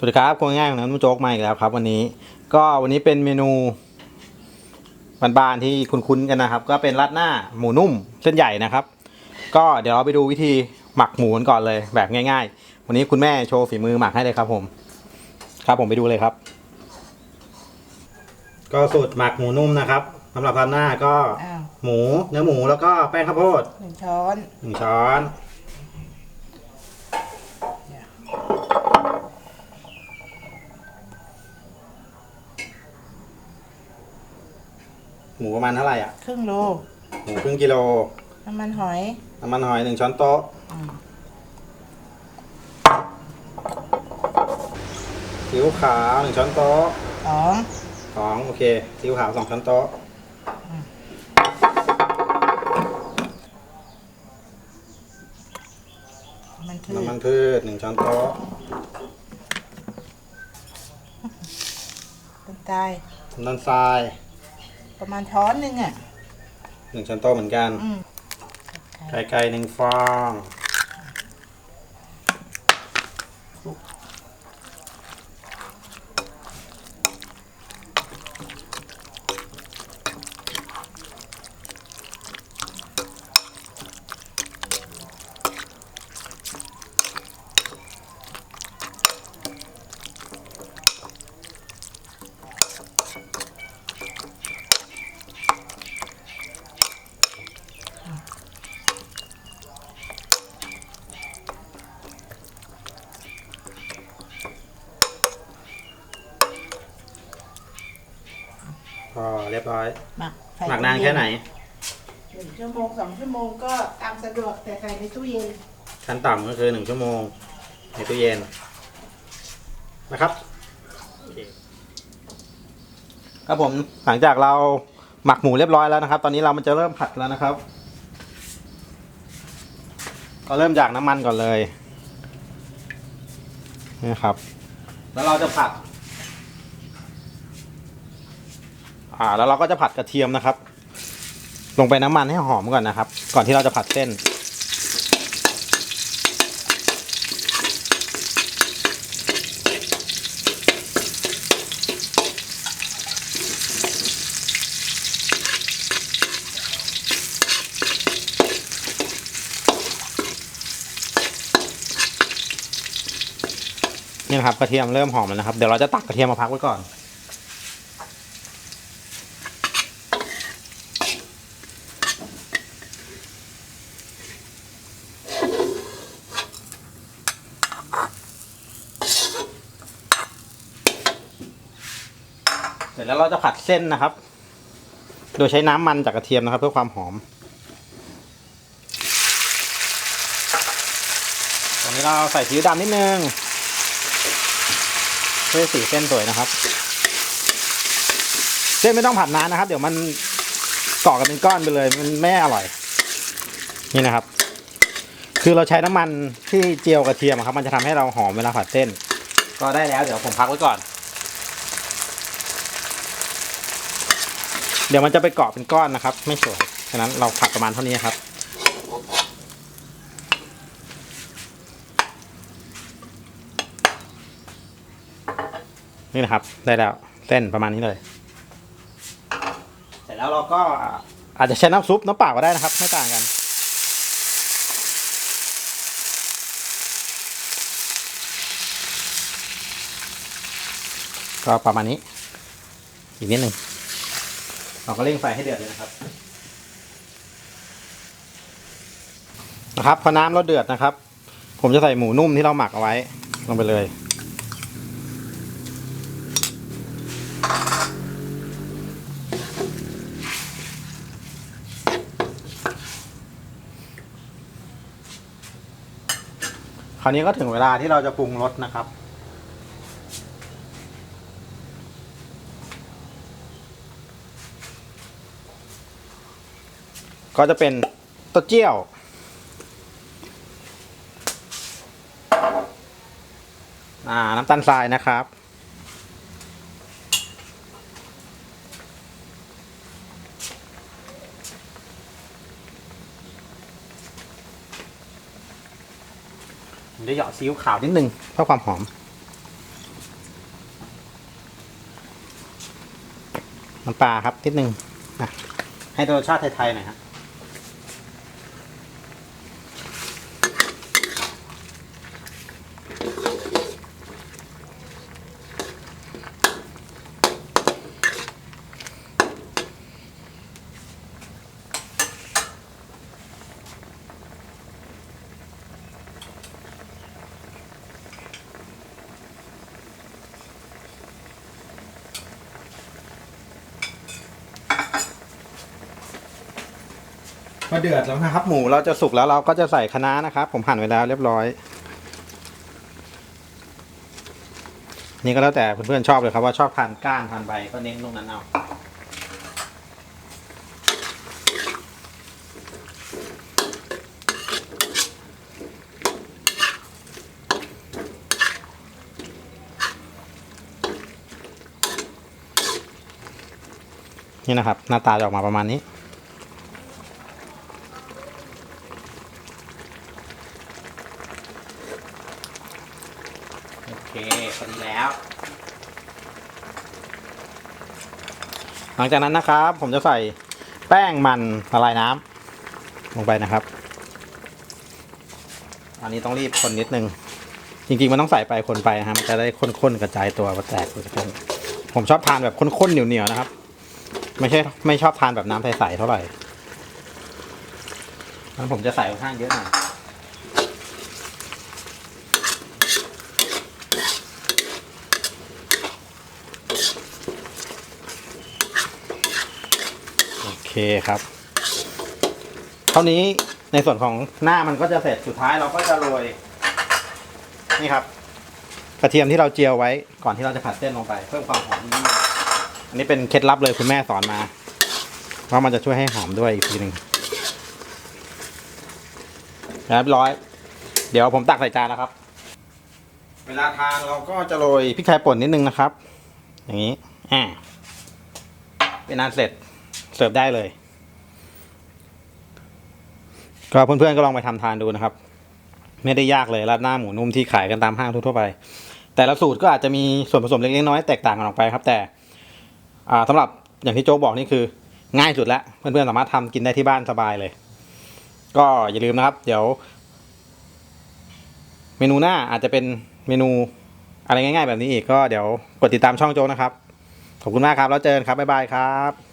สวัสดีครับคงง่ายของน้ำโจ๊กมาอีกแล้วครับ วันนี้ก็วันนี้เป็นเมนูบานๆที่คุ้นๆกันนะครับ ก็เป็นราดหน้าหมูนุ่มเส้นใหญ่นะครับ ก็เดี๋ยวเราไปดูวิธีหมักหมูกันก่อนเลยแบบง่าย ๆ วันนี้คุณแม่โชว์ฝีมือหมักให้เลยครับผม ครับผมไปดูเลยครับ ก็สูตรหมักหมูนุ่มนะครับสำหรับราดหน้าก็อ้าวหมูเนื้อหมูแล้วก็แป้งข้าวโพดหนึ่งช้อนหนึ่งช้อน หมูประมาณเท่าไหร่อะ ครึ่งโล หมูครึ่งกิโล น้ำมันหอย น้ำมันหอยหนึ่งช้อนโต๊ะอืมซีอิ๊วขาวหนึ่งช้อนโต๊ะสอง สองโอเค ซีอิ๊วขาวสองช้อนโต๊ะ มันคือน้ำมันพืชหนึ่งช้อนโต๊ะต้นตายน้ำตาลทราย ประมาณช้อนหนึ่งอะหนึ่งช้อนโต๊ะเหมือนกัน อืมไข่ไก่หนึ่งฟอง อเรียบร้อย หมักใส่หมักนานแค่ไหน หนึ่งชั่วโมงสองชั่วโมงก็ตามสะดวกแต่ใส่ในตู้เย็นขั้นต่ำก็คือหนึ่งชั่วโมงในตู้เย็นนะครับครับผมหลังจากเราหมักหมูเรียบร้อยแล้วนะครับ ตอนนี้เรามันจะเริ่มผัดแล้วนะครับ ก็เริ่มจากน้ำมันก่อนเลยนี่ครับ แล้วเราจะผัด อ่า แล้วเราก็จะผัดกระเทียมนะครับ ลงไปน้ำมันให้หอมก่อนนะครับ ก่อนที่เราจะผัดเส้น นี่นะครับกระเทียมเริ่มหอมแล้วนะครับ เดี๋ยวเราจะตักกระเทียมมาพักไว้ก่อน แล้วเราจะผัดเส้นนะครับ โดยใช้น้ำมันจากกระเทียมนะครับ เพื่อความหอม ตอนนี้เราใส่ซีอิ๊วดำนิดนึงเพื่อสีเส้นสวยนะครับ เส้นไม่ต้องผัดนานนะครับ เดี๋ยวมันเกาะกันเป็นก้อนไปเลย มันไม่อร่อย นี่นะครับ คือเราใช้น้ำมันที่เจียวกระเทียมครับ มันจะทำให้เราหอมเวลาผัดเส้น ก็ได้แล้วเดี๋ยวผมพักไว้ก่อน เดี๋ยวมันจะไปเกาะเป็นก้อนนะครับ ไม่สวยฉะนั้นเราผัดประมาณเท่านี้ครับ นี่นะครับ ได้แล้วเส้นประมาณนี้เลย เสร็จแล้วเราก็อาจจะใช้น้ำซุปน้ำเปล่าก็ได้นะครับ ไม่ต่างกันก็ประมาณนี้ อีกนิดหนึ่ง เราก็เร่งไฟให้เดือดเลยนะครับ นะครับพอน้ำเราเดือดนะครับ ผมจะใส่หมูนุ่มที่เราหมักเอาไว้ ลงไปเลยคราวนี้ก็ถึงเวลาที่เราจะปรุงรสนะครับ ก็จะเป็นเต้าเจี้ยวน้ำตาลทรายนะครับ ผมจะหยอดซีอิ๊วขาวนิดนึงเพื่อความหอม น้ำปลาครับนิดนึงให้รสชาติไทยๆหน่อยครับ เดือดแล้วนะครับ หมูเราจะสุกแล้วเราก็จะใส่คะน้านะครับ ผมหั่นไว้แล้วเรียบร้อย นี่ก็แล้วแต่เพื่อนๆชอบเลยครับว่าชอบทานก้านทานใบก็เน้นตรงนั้นเอานี่นะครับ หน้าตาจะออกมาประมาณนี้ โอเค พอดีแล้ว หลังจากนั้นนะครับ ผมจะใส่แป้งมันละลายน้ำลงไปนะครับ อันนี้ต้องรีบคนนิดนึง จริงๆ มันต้องใส่ไปคนไปนะครับมันจะได้ข้นๆกระจายตัวกระแตกตัวผมชอบทานแบบข้นๆเหนียวๆนะครับ ไม่ใช่ไม่ชอบทานแบบน้ำใสๆเท่าไหร่งั้นผมจะใส่ค่อนข้างเยอะหน่อย คครับเท่านี้ในส่วนของหน้ามันก็จะเสร็จสุดท้ายเราก็จะโรยนี่ครับ กระเทียมที่เราเจียวไว้ก่อนที่เราจะผัดเส้นลงไป เพิ่มความหอมนิดนึงอันนี้เป็นเคล็ดลับเลยคุณแม่สอนมาว่ามันจะช่วยให้หอมด้วยอีกทีหนึ่งเรียบร้อย เดี๋ยวผมตักใส่จานนะครับ เวลาทานเราก็จะโรยพริกไทยป่นนิดนึงนะครับ อย่างนี้อ่าเป็นอันเสร็จ เสิร์ฟได้เลย ก็เพื่อนๆก็ลองไปทำทานดูนะครับ ไม่ได้ยากเลยราดหน้าหมูนุ่มที่ขายกันตามห้างทั่วๆไป แต่ละสูตรก็อาจจะมีส่วนผสมเล็กๆน้อยๆแตกต่างกันออกไปครับ แต่อ่าสำหรับอย่างที่โจ๊กบอกนี่คือ ง่ายสุดแล้วเพื่อนๆสามารถทำกินได้ที่บ้านสบายเลย ก็อย่าลืมนะครับ เดี๋ยว เมนูหน้าอาจจะเป็นเมนูอะไรง่ายๆแบบนี้อีกก็เดี๋ยวกดติดตามช่องโจ๊กนะครับ ขอบคุณมากครับ แล้วเจอกันครับ บ๊ายบายครับ